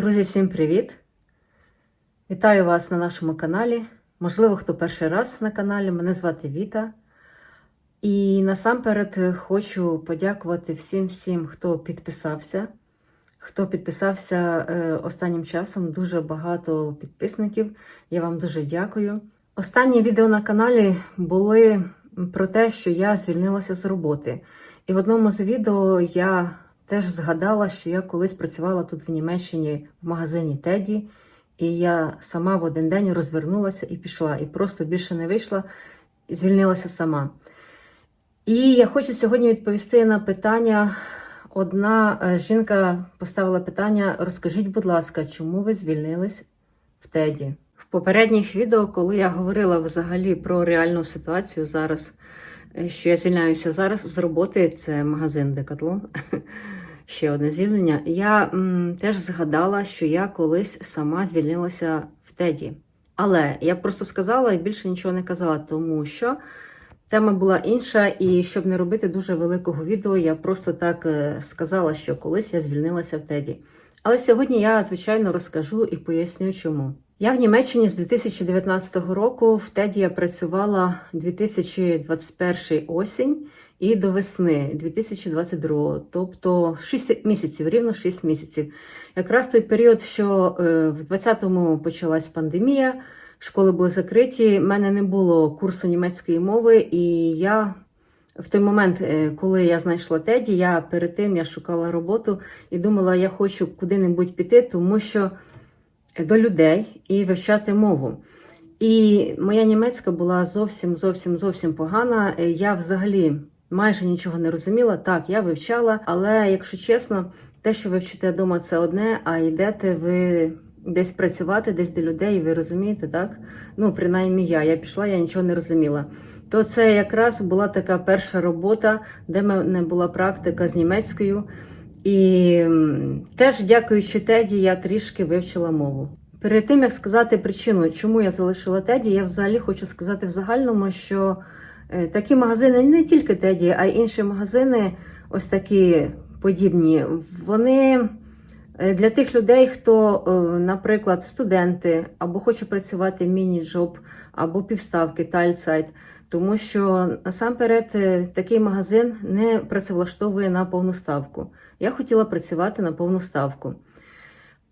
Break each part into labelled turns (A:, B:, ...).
A: Друзі, всім привіт! Вітаю вас на нашому каналі. Можливо, хто перший раз на каналі. Мене звати Віта. І насамперед хочу подякувати всім, всім, хто підписався. Хто підписався е, останнім часом, дуже багато підписників. Я вам дуже дякую. Останні відео на каналі були про те, що я звільнилася з роботи. І в одному з відео я теж згадала, що я колись працювала тут в Німеччині в магазині Теді, і я сама в один день розвернулася і пішла, і просто більше не вийшла, і звільнилася сама. І я хочу сьогодні відповісти на питання. Одна е, жінка поставила питання: розкажіть, будь ласка, чому ви звільнились в Теді? В попередніх відео, коли я говорила взагалі про реальну ситуацію зараз, е, що я звільняюся зараз з роботи, це магазин Декатлон. Ще одне звільнення. Я м, теж згадала, що я колись сама звільнилася в Теді. Але я просто сказала і більше нічого не казала, тому що тема була інша, і щоб не робити дуже великого відео, я просто так е, сказала, що колись я звільнилася в Теді. Але сьогодні я, звичайно, розкажу і поясню, чому. Я в Німеччині з 2019 року в Теді я працювала 2021 осінь і до весни 2022, тобто 6 місяців, рівно 6 місяців. Якраз той період, що е, в 20-му почалась пандемія, школи були закриті. в мене не було курсу німецької мови, і я в той момент, е, коли я знайшла Теді, я перед тим я шукала роботу і думала, я хочу куди-небудь піти, тому що до людей і вивчати мову. І моя німецька була зовсім зовсім зовсім погана. Е, Я взагалі майже нічого не розуміла. Так, я вивчала, але якщо чесно, те, що ви вчите вдома, це одне, а йдете ви десь працювати, десь до людей, ви розумієте, так? Ну, принаймні я. Я пішла, я нічого не розуміла. То це якраз була така перша робота, де мене була практика з німецькою. І теж, дякуючи Теді, я трішки вивчила мову. Перед тим як сказати причину, чому я залишила Теді, я взагалі хочу сказати в загальному, що такі магазини, не тільки Теді, а й інші магазини, ось такі подібні, вони е, для тих людей, хто, е, наприклад, студенти або хоче працювати міні-джоб, або півставки, тальцайт. Тому що насамперед е, такий магазин не працевлаштовує на повну ставку. Я хотіла працювати на повну ставку.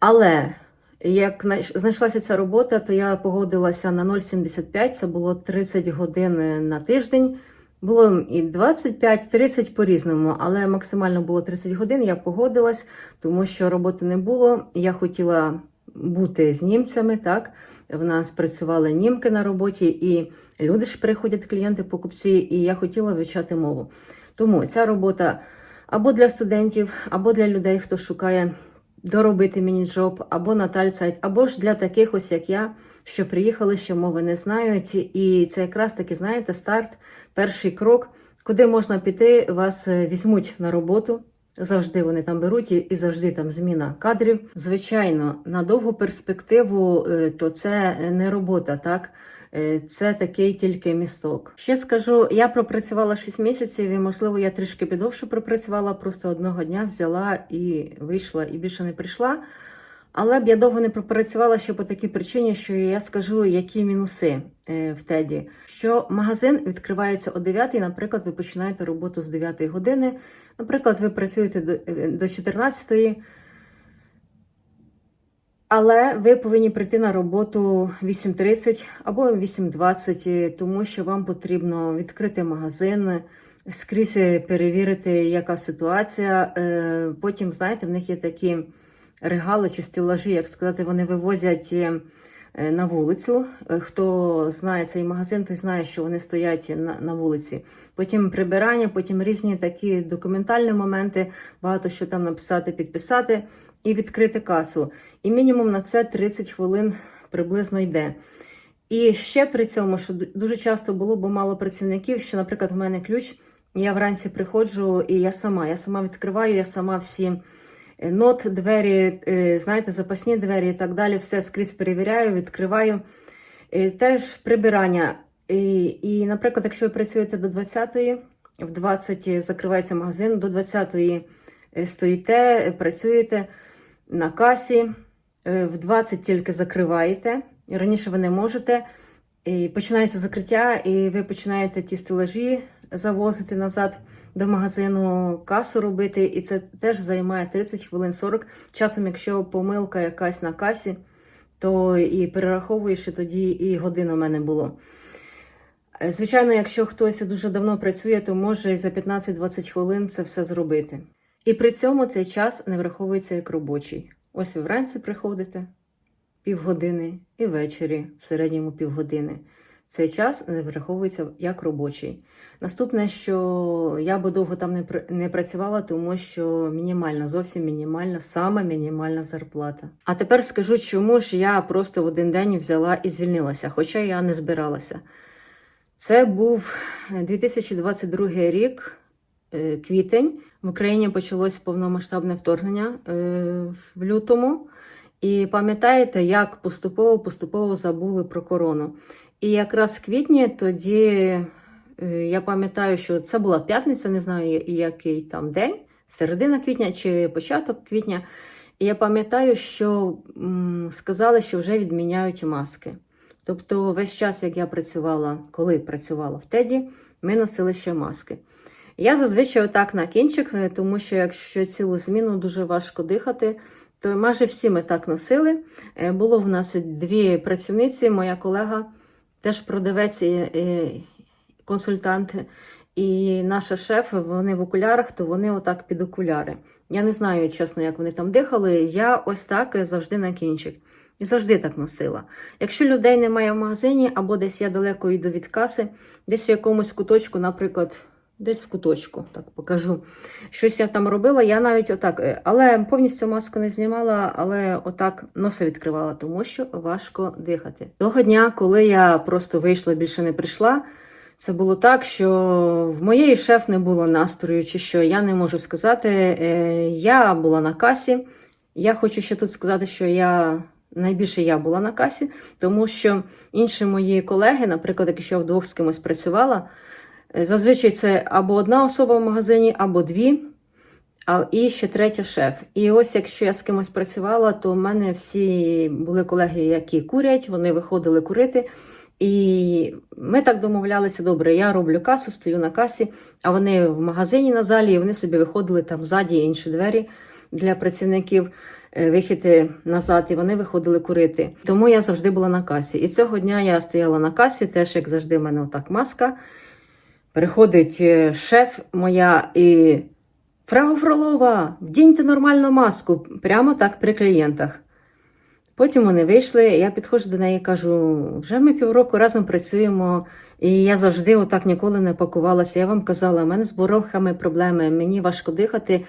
A: Але як знайш- знайшлася ця робота, то я погодилася на 0,75, це було 30 годин на тиждень. Було і 25-30 по-різному, але максимально було 30 годин. Я погодилась, тому що роботи не було. Я хотіла бути з німцями. Так, в нас працювали німки на роботі, і люди ж приходять, клієнти, покупці, і я хотіла вивчати мову. Тому ця робота або для студентів, або для людей, хто шукає доробити міні-джоб, або на тальцайт, або ж для таких ось, як я, що приїхали, що мови не знають. І це якраз таки, знаєте, старт, перший крок, куди можна піти, вас е, візьмуть на роботу. Завжди вони там беруть і- і завжди там зміна кадрів. Звичайно, на довгу перспективу е, то це не робота, так. Е, Це такий тільки місток. Ще скажу, я пропрацювала 6 місяців, і можливо, я трішки підовше пропрацювала, просто одного дня взяла і вийшла, і більше не прийшла. Але б я довго не пропрацювала ще по такій причині, що я скажу, які мінуси е, в Теді. Що магазин відкривається о 9, наприклад, ви починаєте роботу з 9 години. Наприклад, ви працюєте до, е, до 14, але ви повинні прийти на роботу 8.30 або 8.20, тому що вам потрібно відкрити магазин, скрізь перевірити, яка ситуація. Е, Потім, знаєте, в них є такі регали чи стелажі, як сказати, вони вивозять е, на вулицю. Е, Хто знає цей магазин, той знає, що вони стоять на, на вулиці. Потім прибирання, потім різні такі документальні моменти, багато що там написати, підписати і відкрити касу. І мінімум на це 30 хвилин приблизно йде. І ще при цьому, що дуже часто було, бо мало працівників, що, наприклад, в мене ключ, я вранці приходжу і я сама, я сама відкриваю, я сама всі е, нот, двері, е, знаєте, запасні двері і так далі, все скрізь перевіряю, відкриваю. Е, Теж прибирання. І, і, наприклад, якщо ви працюєте до 20-ї, в 20 закривається магазин, до 20-ї е, стоїте, працюєте на касі. е, в 20 тільки закриваєте. Раніше ви не можете. І починається закриття, і ви починаєте ті стелажі завозити назад до магазину, касу робити, і це теж займає 30 хвилин 40. Часом, якщо помилка якась на касі, то і перераховуєш, і тоді і година в мене було. Е, Звичайно, якщо хтось дуже давно працює, то може і за 15-20 хвилин це все зробити. І при цьому цей час не враховується як робочий. Ось ви вранці приходите півгодини і ввечері в середньому півгодини. Цей час не враховується як робочий. Наступне, що я би довго там не, пр- не працювала, тому що мінімальна, зовсім мінімальна, саме мінімальна зарплата. А тепер скажу, чому ж я просто в один день взяла і звільнилася, хоча я не збиралася. Це був 2022 рік, е, квітень. В Україні почалось повномасштабне вторгнення е, в лютому. І пам'ятаєте, як поступово-поступово забули про корону. І якраз в квітні тоді е, я пам'ятаю, що це була п'ятниця, не знаю який там день, середина квітня чи початок квітня. І я пам'ятаю, що сказали, що вже відміняють маски. Тобто, весь час, як я працювала, коли працювала в Теді, ми носили ще маски. Я зазвичай отак на кінчик, е, тому що якщо цілу зміну дуже важко дихати, то майже всі ми так носили. Е, Було в нас дві працівниці, моя колега, теж продавець і, консультант, і наша шеф, вони в окулярах, то вони отак під окуляри. Я не знаю, чесно, як вони там дихали. Я ось так е, завжди на кінчик. І завжди так носила. Якщо людей немає в магазині, або десь я далеко йду від каси, десь в якомусь куточку, наприклад, десь в куточку, так покажу. Щось я там робила, я навіть отак, е, але повністю маску не знімала, але отак носа відкривала, тому що важко дихати. Того дня, коли я просто вийшла, більше не прийшла. Це було так, що в моєї шеф не було настрою, чи що я не можу сказати. Е, Я була на касі. Я хочу ще тут сказати, що я найбільше я була на касі, тому що інші мої колеги, наприклад, якщо я вдвох з кимось працювала, зазвичай це або одна особа в магазині, або дві. А і ще третя шеф. І ось якщо я з кимось працювала, то в мене всі були колеги, які курять, вони виходили курити. І ми так домовлялися, добре, я роблю касу, стою на касі, а вони в магазині на залі, і вони собі виходили там ззаді інші двері для працівників, е, вихід назад, і вони виходили курити. Тому я завжди була на касі. І цього дня я стояла на касі, теж як завжди, в мене отак маска. Приходить е, шеф моя і Фрау Фролова, вдіньте нормальну маску, прямо так при клієнтах. Потім вони вийшли, я підходжу до неї і кажу: вже ми півроку разом працюємо, і я завжди отак ніколи не пакувалася. Я вам казала, в мене з бронхами проблеми, мені важко дихати,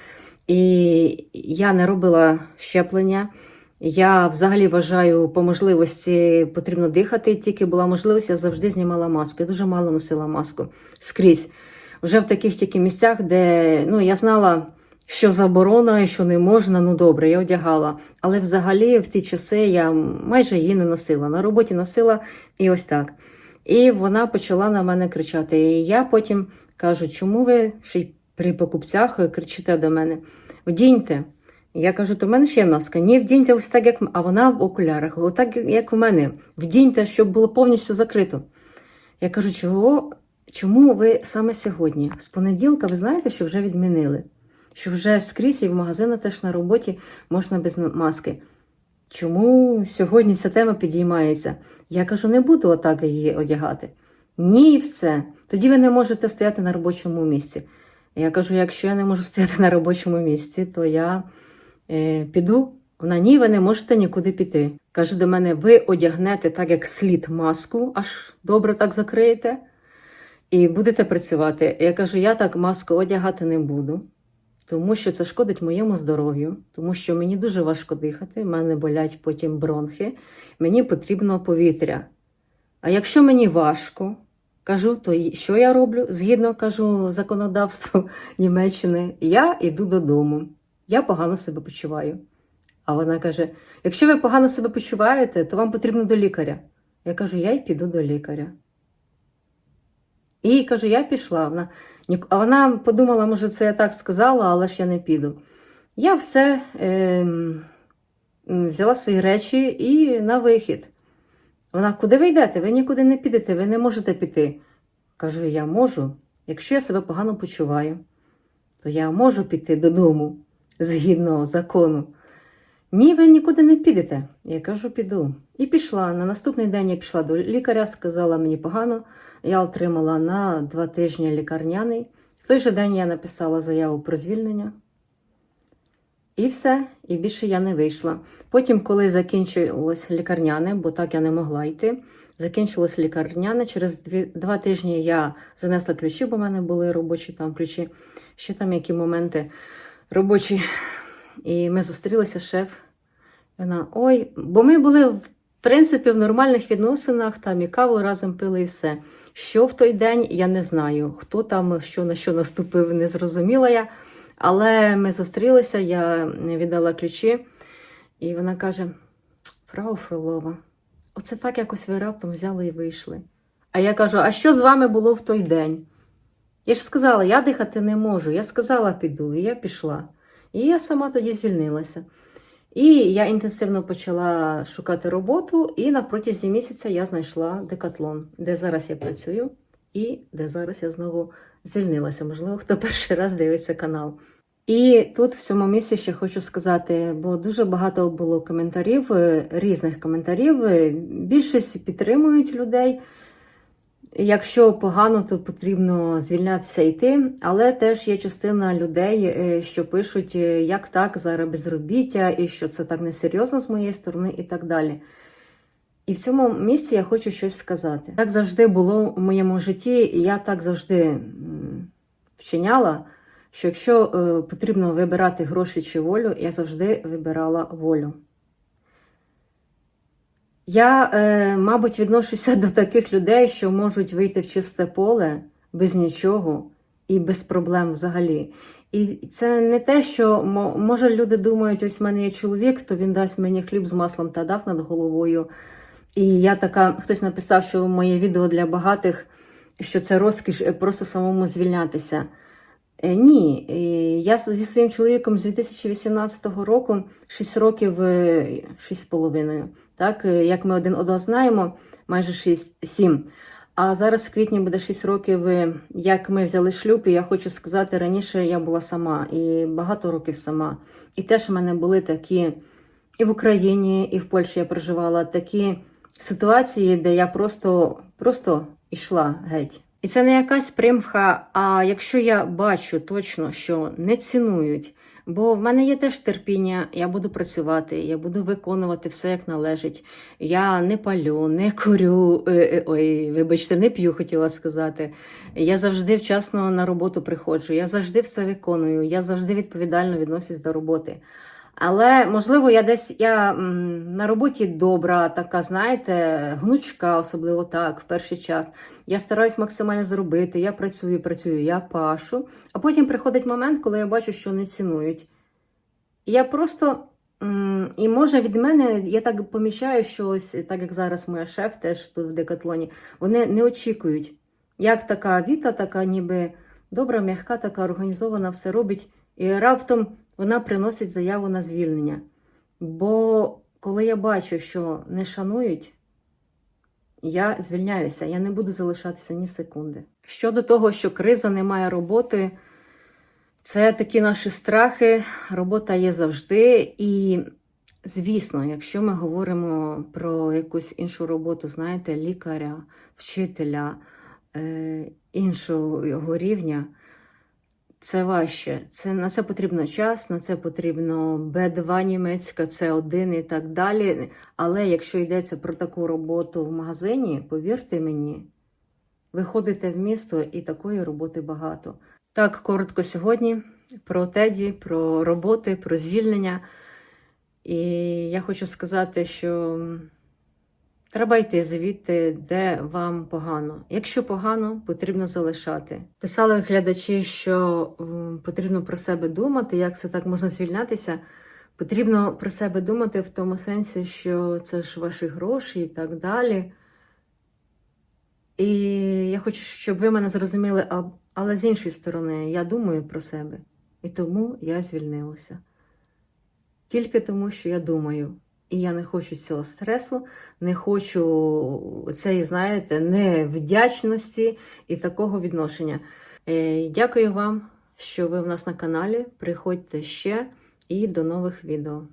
A: і я не робила щеплення. Я взагалі вважаю, по можливості потрібно дихати. Тільки була можливість, я завжди знімала маску. Я дуже мало носила маску скрізь. Вже в таких тільки місцях, де ну, я знала, що заборона, що не можна, ну добре, я одягала. Але взагалі в ті часи я майже її не носила. На роботі носила і ось так. І вона почала на мене кричати. І я потім кажу, чому ви ще й при покупцях кричите до мене? Вдіньте. Я кажу, то в мене ще маска. Ні, вдіньте ось так, як м- а вона в окулярах, отак, як в мене. Вдіньте, щоб було повністю закрито. Я кажу, чого, чому ви саме сьогодні? З понеділка ви знаєте, що вже відмінили, що вже скрізь і в магазинах теж на роботі можна без маски. Чому сьогодні ця тема підіймається? Я кажу, не буду отак її одягати. Ні, все. Тоді ви не можете стояти на робочому місці. Я кажу, якщо я не можу стояти на робочому місці, то я піду. Вона ні, ви не можете нікуди піти. Каже до мене: ви одягнете так, як слід маску, аж добре так закриєте, і будете працювати. Я кажу, я так маску одягати не буду, тому що це шкодить моєму здоров'ю, тому що мені дуже важко дихати, в мене болять потім бронхи, мені потрібно повітря. А якщо мені важко, кажу, то що я роблю? Згідно кажу законодавству Німеччини, я йду додому. Я погано себе почуваю. А вона каже: якщо ви погано себе почуваєте, то вам потрібно до лікаря. Я кажу, я й піду до лікаря. І кажу, я пішла. Вона, а вона подумала, може, це я так сказала, але ж я не піду. Я все м, взяла свої речі і на вихід. Вона, куди ви йдете? Ви нікуди не підете, ви не можете піти. Кажу, я можу. Якщо я себе погано почуваю, то я можу піти додому згідно закону. Ні, ви нікуди не підете. Я кажу, піду. І пішла. На наступний день я пішла до лікаря, сказала мені погано. Я отримала на два тижні лікарняний. В той же день я написала заяву про звільнення. І все, і більше я не вийшла. Потім, коли закінчилось лікарняне, бо так я не могла йти, закінчилось лікарняне. Через дві, два тижні я занесла ключі, бо в мене були робочі там ключі. Ще там які моменти робочі. І ми зустрілися шеф. Вона, ой, бо ми були в принципі в нормальних відносинах, там і каву разом пили, і все. Що в той день, я не знаю. Хто там, що на що наступив, не зрозуміла я. Але ми зустрілися, я віддала ключі, і вона каже: Фрау Фролова, оце так якось ви раптом взяли і вийшли. А я кажу: а що з вами було в той день? Я ж сказала, я дихати не можу. Я сказала, піду, і я пішла. І я сама тоді звільнилася. І я інтенсивно почала шукати роботу, і на протязі місяця я знайшла декатлон, де зараз я працюю, і де зараз я знову звільнилася. Можливо, хто перший раз дивиться канал. І тут в цьому місці ще хочу сказати, бо дуже багато було коментарів, е, різних коментарів. е, Більшість підтримують людей. Якщо погано, то потрібно звільнятися йти. Але теж є частина людей, е, що пишуть, е, як так, зараз безробіття, і що це так несерйозно з моєї сторони, і так далі. І в цьому місці я хочу щось сказати. Так завжди було в моєму житті, і я так завжди вчиняла, що якщо е, потрібно вибирати гроші чи волю, я завжди вибирала волю. Я, е, мабуть, відношуся до таких людей, що можуть вийти в чисте поле без нічого і без проблем взагалі. І це не те, що може люди думають, ось в мене є чоловік, то він дасть мені хліб з маслом та дах над головою. І я така, хтось написав, що моє відео для багатих, що це розкіш е, просто самому звільнятися. Е, Ні, Е, я зі своїм чоловіком з 2018 року 6 років, е, 6 з половиною. Так, е, як ми один одного знаємо, майже 6, 7. А зараз в квітні буде 6 років, е, як ми взяли шлюб, і я хочу сказати, раніше я була сама і багато років сама. І теж в мене були такі і в Україні, і в Польщі я проживала такі ситуації, де я просто, просто йшла геть. І це не якась примха, а якщо я бачу точно, що не цінують, бо в мене є теж терпіння, я буду працювати, я буду виконувати все як належить. Я не палю, не курю, е, е, ой, вибачте, не п'ю, хотіла сказати. Я завжди вчасно на роботу приходжу, я завжди все виконую, я завжди відповідально відносюсь до роботи. Але можливо, я десь я на роботі добра, така, знаєте, гнучка, особливо так, в перший час. Я стараюсь максимально зробити, я працюю, працюю, я пашу. А потім приходить момент, коли я бачу, що не цінують. Я просто. І може від мене, я так помічаю, що ось так як зараз моя шеф теж тут в декатлоні, вони не очікують, як така Віта, така ніби добра, м'яка, така організована, все робить. І раптом вона приносить заяву на звільнення. Бо коли я бачу, що не шанують, я звільняюся, я не буду залишатися ні секунди. Щодо того, що криза немає роботи, це такі наші страхи. Робота є завжди. І, звісно, якщо ми говоримо про якусь іншу роботу, знаєте, лікаря, вчителя е, іншого рівня, це важче. Це, на це потрібно час, на це потрібно Б2 німецька, С1 і так далі. Але якщо йдеться про таку роботу в магазині, повірте мені, ви ходите в місто і такої роботи багато. Так, коротко сьогодні про Теді, про роботи, про звільнення. І я хочу сказати, що треба йти звідти, де вам погано. Якщо погано, потрібно залишати. Писали глядачі, що потрібно про себе думати, як це так можна звільнятися. Потрібно про себе думати в тому сенсі, що це ж ваші гроші і так далі. І я хочу, щоб ви мене зрозуміли, але з іншої сторони, я думаю про себе. І тому я звільнилася. тільки тому, що я думаю. І я не хочу цього стресу, не хочу цієї, знаєте, невдячності і такого відношення. Е, Дякую вам, що ви в нас на каналі. Приходьте ще і до нових відео.